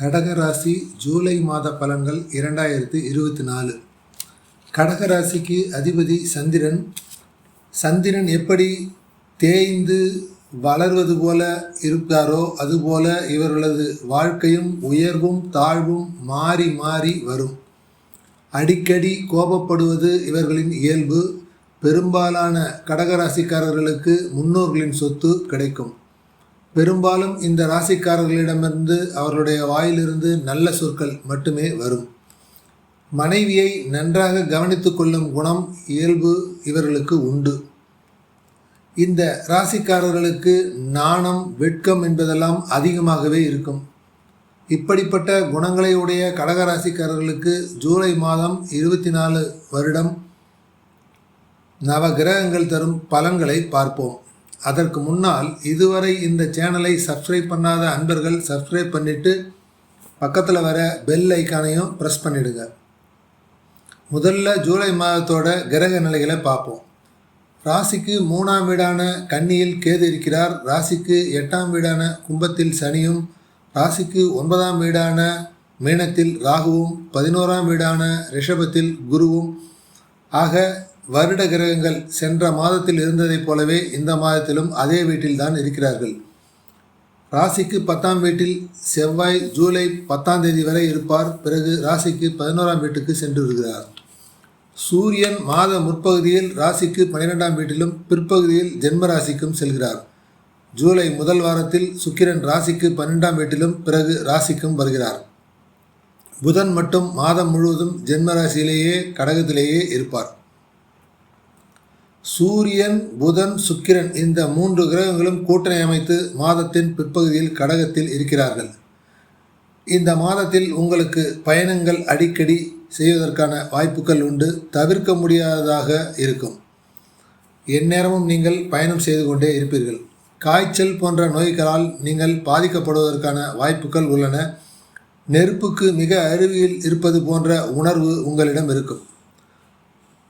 கடகராசி ஜூலை மாத பலன்கள் இரண்டாயிரத்தி இருபத்தி நாலு கடகராசிக்கு அதிபதி சந்திரன். சந்திரன் எப்படி தேய்ந்து வளர்வது போல இருக்காரோ அதுபோல இவர்களது வாழ்க்கையும் உயர்வும் தாழ்வும் மாறி மாறி வரும். அடிக்கடி கோபப்படுவது இவர்களின் இயல்பு. பெரும்பாலான கடகராசிக்காரர்களுக்கு முன்னோர்களின் சொத்து கிடைக்கும். பெரும்பாலும் இந்த ராசிக்காரர்களிடமிருந்து அவர்களுடைய வாயிலிருந்து நல்ல சொற்கள் மட்டுமே வரும். மனைவியை நன்றாக கவனித்து கொள்ளும் குணம் இயல்பு இவர்களுக்கு உண்டு. இந்த ராசிக்காரர்களுக்கு நாணம் வெட்கம் என்பதெல்லாம் அதிகமாகவே இருக்கும். இப்படிப்பட்ட குணங்களை உடைய கடகராசிக்காரர்களுக்கு ஜூலை மாதம் இருபத்தி நாலு வருடம் நவ கிரகங்கள் தரும் பலன்களை பார்ப்போம். அதற்கு முன்னால் இதுவரை இந்த சேனலை சப்ஸ்கிரைப் பண்ணாத அன்பர்கள் சப்ஸ்கிரைப் பண்ணிவிட்டு பக்கத்தில் வர பெல் ஐக்கானையும் ப்ரெஸ் பண்ணிவிடுங்க முதல்ல ஜூலை மாதத்தோட கிரக நிலைகளை பார்ப்போம். ராசிக்கு மூணாம் வீடான கன்னியில் கேது இருக்கிறார். ராசிக்கு எட்டாம் வீடான கும்பத்தில் சனியும் ராசிக்கு ஒன்பதாம் வீடான மீனத்தில் ராகுவும் பதினோராம் வீடான ரிஷபத்தில் குருவும். ஆக வருட கிரகங்கள் சென்ற மாதத்தில் இருந்ததைப் போலவே இந்த மாதத்திலும் அதே வீட்டில்தான் இருக்கிறார்கள். ராசிக்கு பத்தாம் வீட்டில் செவ்வாய் ஜூலை பத்தாம் தேதி வரை இருப்பார். பிறகு ராசிக்கு பதினோராம் வீட்டுக்கு சென்று வருகிறார் சூரியன் மாத முற்பகுதியில் ராசிக்கு பன்னிரெண்டாம் வீட்டிலும் பிற்பகுதியில் ஜென்ம ராசிக்கும் செல்கிறார். ஜூலை முதல் வாரத்தில் சுக்கிரன் ராசிக்கு பன்னெண்டாம் வீட்டிலும் பிறகு ராசிக்கும் வருகிறார். புதன் மட்டும் மாதம் முழுவதும் ஜென்ம ராசியிலேயே கடகத்திலேயே இருப்பார். சூரியன் புதன் சுக்கிரன் இந்த மூன்று கிரகங்களும் கூட்டணி அமைத்து மாதத்தின் பிற்பகுதியில் கடகத்தில் இருக்கிறார்கள். இந்த மாதத்தில் உங்களுக்கு பயணங்கள் அடிக்கடி செய்வதற்கான வாய்ப்புகள் உண்டு தவிர்க்க முடியாததாக இருக்கும். எந்நேரமும் நீங்கள் பயணம் செய்து கொண்டே இருப்பீர்கள். காய்ச்சல் போன்ற நோய்களால் நீங்கள் பாதிக்கப்படுவதற்கான வாய்ப்புகள் உள்ளன. நெருப்புக்கு மிக அருகில் இருப்பது போன்ற உணர்வு உங்களிடம் இருக்கும்.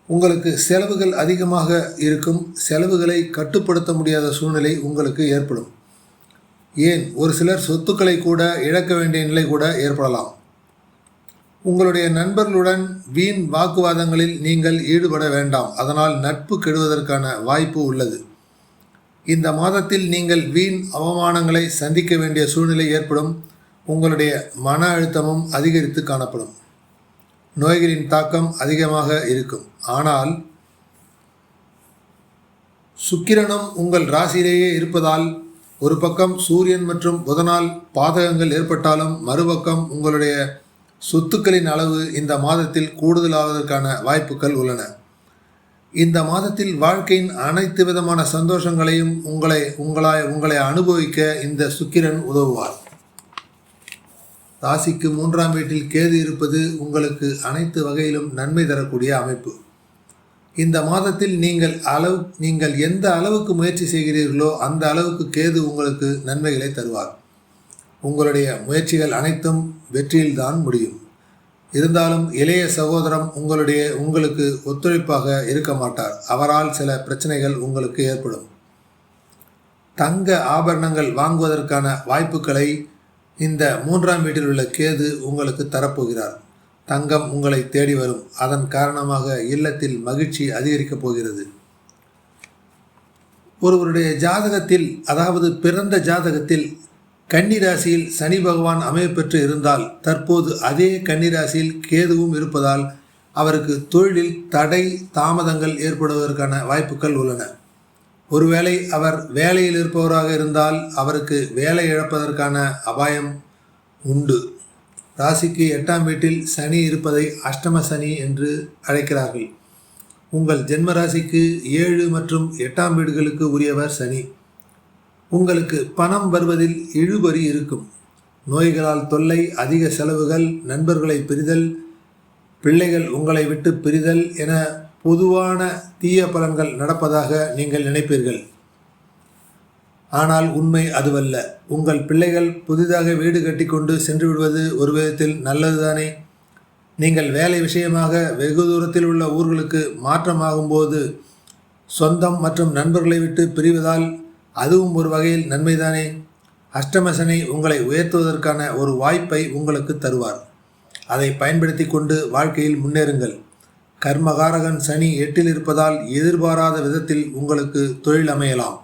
உங்களுக்கு செலவுகள் அதிகமாக இருக்கும் செலவுகளை கட்டுப்படுத்த முடியாத சூழ்நிலை உங்களுக்கு ஏற்படும். ஏன்? ஒரு சிலர் சொத்துக்களை கூட இழக்க வேண்டிய நிலை கூட ஏற்படலாம். உங்களுடைய நண்பர்களுடன் வீண் வாக்குவாதங்களில் நீங்கள் ஈடுபட வேண்டாம். அதனால் நட்பு கெடுவதற்கான வாய்ப்பு உள்ளது. இந்த மாதத்தில் நீங்கள் வீண் அவமானங்களை சந்திக்க வேண்டிய சூழ்நிலை ஏற்படும். உங்களுடைய மன அழுத்தமும் அதிகரித்து காணப்படும். நோய்களின் தாக்கம் அதிகமாக இருக்கும். ஆனால் சுக்கிரனும் உங்கள் ராசியிலேயே இருப்பதால் ஒரு பக்கம் சூரியன் மற்றும் புதனால் பாதகங்கள் ஏற்பட்டாலும் மறுபக்கம் உங்களுடைய சொத்துக்களின் அளவு இந்த மாதத்தில் கூடுதலாவதற்கான வாய்ப்புகள் உள்ளன. இந்த மாதத்தில் வாழ்க்கையின் அனைத்து விதமான சந்தோஷங்களையும் உங்களை உங்களாய் உங்களை அனுபவிக்க இந்த சுக்கிரன் உதவுவார். ராசிக்கு மூன்றாம் வீட்டில் கேது இருப்பது உங்களுக்கு அனைத்து வகையிலும் நன்மை தரக்கூடிய அமைப்பு. இந்த மாதத்தில் நீங்கள் அளவு நீங்கள் எந்த அளவுக்கு முயற்சி செய்கிறீர்களோ அந்த அளவுக்கு கேது உங்களுக்கு நன்மைகளை தருவார். உங்களுடைய முயற்சிகள் அனைத்தும் வெற்றியில்தான் முடியும். இருந்தாலும் இளைய சகோதரம் உங்களுடைய உங்களுக்கு ஒத்துழைப்பாக இருக்க மாட்டார். அவரால் சில பிரச்சனைகள் உங்களுக்கு ஏற்படும். தங்க ஆபரணங்கள் வாங்குவதற்கான வாய்ப்புகளை இந்த மூன்றாம் வீட்டில் உள்ள கேது உங்களுக்கு தரப்போகிறார். தங்கம் உங்களை தேடி வரும். அதன் காரணமாக இல்லத்தில் மகிழ்ச்சி அதிகரிக்கப் போகிறது. ஒருவருடைய ஜாதகத்தில் அதாவது பிறந்த ஜாதகத்தில் கன்னிராசியில் சனி பகவான் அமையப்பெற்று இருந்தால் தற்போது அதே கன்னிராசியில் கேதுவும் இருப்பதால் அவருக்கு தொழிலில் தடை தாமதங்கள் ஏற்படுவதற்கான வாய்ப்புகள் உள்ளன. ஒருவேளை அவர் வேலையில் இருப்பவராக இருந்தால் அவருக்கு வேலை இழப்பதற்கான அபாயம் உண்டு. ராசிக்கு எட்டாம் வீட்டில் சனி இருப்பதை அஷ்டம சனி என்று அழைக்கிறார்கள். உங்கள் ஜென்ம ராசிக்கு ஏழு மற்றும் எட்டாம் வீடுகளுக்கு உரியவர் சனி. உங்களுக்கு பணம் வருவதில் இழுபறி இருக்கும். நோய்களால் தொல்லை அதிக செலவுகள் நண்பர்களை பிரிதல் பிள்ளைகள் உங்களை விட்டு பிரிதல் என பொதுவான தீய பலன்கள் நடப்பதாக நீங்கள் நினைப்பீர்கள். ஆனால் உண்மை அதுவல்ல. உங்கள் பிள்ளைகள் புதிதாக வீடு கட்டிக்கொண்டு சென்று விடுவது ஒரு விதத்தில் நல்லதுதானே? நீங்கள் வேலை விஷயமாக வெகு தூரத்தில் உள்ள ஊர்களுக்கு மாற்றமாகும்போது சொந்தம் மற்றும் நண்பர்களை விட்டு பிரிவதால் அதுவும் ஒரு வகையில் நன்மைதானே? அஷ்டமசனை உங்களை உயர்த்துவதற்கான ஒரு வாய்ப்பை உங்களுக்கு தருவார். அதை பயன்படுத்தி கொண்டு வாழ்க்கையில் முன்னேறுங்கள். கர்மகாரகன் சனி எட்டில் இருப்பதால் எதிர்பாராத விதத்தில் உங்களுக்கு தொழில் அமையலாம்.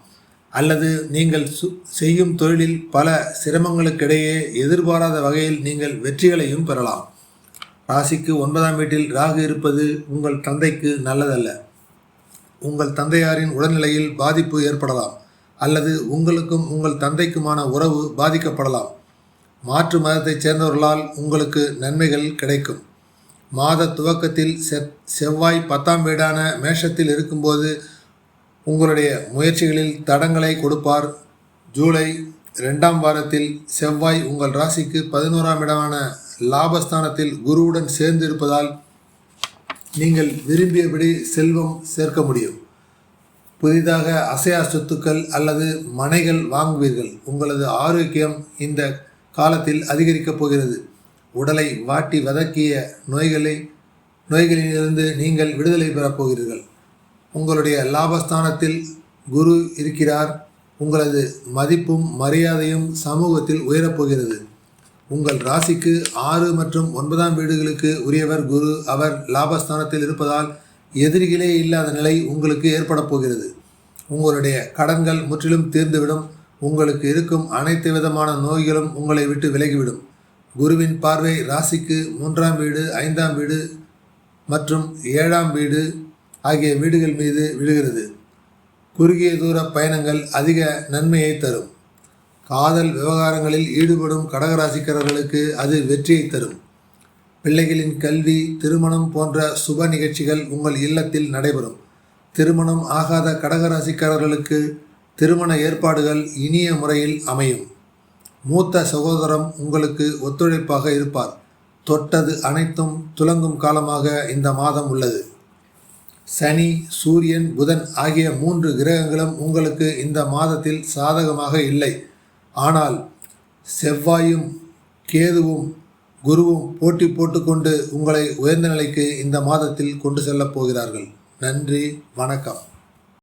அல்லது நீங்கள் சு செய்யும் தொழிலில் பல சிரமங்களுக்கிடையே எதிர்பாராத வகையில் நீங்கள் வெற்றிகளையும் பெறலாம். ராசிக்கு ஒன்பதாம் வீட்டில் ராகு இருப்பது உங்கள் தந்தைக்கு நல்லதல்ல. உங்கள் தந்தையாரின் உடல்நிலையில் பாதிப்பு ஏற்படலாம். அல்லது உங்களுக்கும் உங்கள் தந்தைக்குமான உறவு பாதிக்கப்படலாம். மாற்று மதத்தைச் சேர்ந்தவர்களால் உங்களுக்கு நன்மைகள் கிடைக்கும். மாத துவக்கத்தில் செ செவ்வாய் பத்தாம் வீடான மேஷத்தில் இருக்கும்போது உங்களுடைய முயற்சிகளில் தடங்களை கொடுப்பார். ஜூலை ரெண்டாம் வாரத்தில் செவ்வாய் உங்கள் ராசிக்கு பதினோராம் இடமான லாபஸ்தானத்தில் குருவுடன் சேர்ந்து இருப்பதால் நீங்கள் விரும்பியபடி செல்வம் சேர்க்க முடியும். புதிதாக அசையா சொத்துக்கள் அல்லது மனைகள் வாங்குவீர்கள். உங்களது ஆரோக்கியம் இந்த காலத்தில் அதிகரிக்கப் போகிறது. உடலை வாட்டி வதக்கிய நோய்களை நோய்களிலிருந்து நீங்கள் விடுதலை பெறப் போகிறீர்கள். உங்களுடைய லாபஸ்தானத்தில் குரு இருக்கிறார். உங்களது மதிப்பும் மரியாதையும் சமூகத்தில் உயரப்போகிறது உங்கள் ராசிக்கு ஆறு மற்றும் ஒன்பதாம் வீடுகளுக்கு உரியவர் குரு அவர் லாபஸ்தானத்தில் இருப்பதால் எதிரிகளே இல்லாத நிலை உங்களுக்கு ஏற்பட போகிறது. உங்களுடைய கடன்கள் முற்றிலும் தீர்ந்துவிடும். உங்களுக்கு இருக்கும் அனைத்து விதமான நோய்களும் உங்களை விட்டு விலகிவிடும். குருவின் பார்வை ராசிக்கு மூன்றாம் வீடு ஐந்தாம் வீடு மற்றும் ஏழாம் வீடு ஆகிய வீடுகள் மீது விழுகிறது. குறுகிய தூர பயணங்கள் அதிக நன்மையை தரும். காதல் விவகாரங்களில் ஈடுபடும் கடகராசிக்காரர்களுக்கு அது வெற்றியை தரும். பிள்ளைகளின் கல்வி திருமணம் போன்ற சுப நிகழ்ச்சிகள் உங்கள் இல்லத்தில் நடைபெறும். திருமணம் ஆகாத கடகராசிக்காரர்களுக்கு திருமண ஏற்பாடுகள் இனிய முறையில் அமையும். மூத்த சகோதரம் உங்களுக்கு ஒத்துழைப்பாக இருப்பார். தொட்டது அனைத்தும் துலங்கும் காலமாக இந்த மாதம் உள்ளது. சனி சூரியன் புதன் ஆகிய மூன்று கிரகங்களும் உங்களுக்கு இந்த மாதத்தில் சாதகமாக இல்லை. ஆனால் செவ்வாயும் கேதுவும் குருவும் போட்டி போட்டுக்கொண்டு உங்களை உயர்ந்த நிலைக்கு இந்த மாதத்தில் கொண்டு செல்லப் போகிறார்கள். நன்றி வணக்கம்.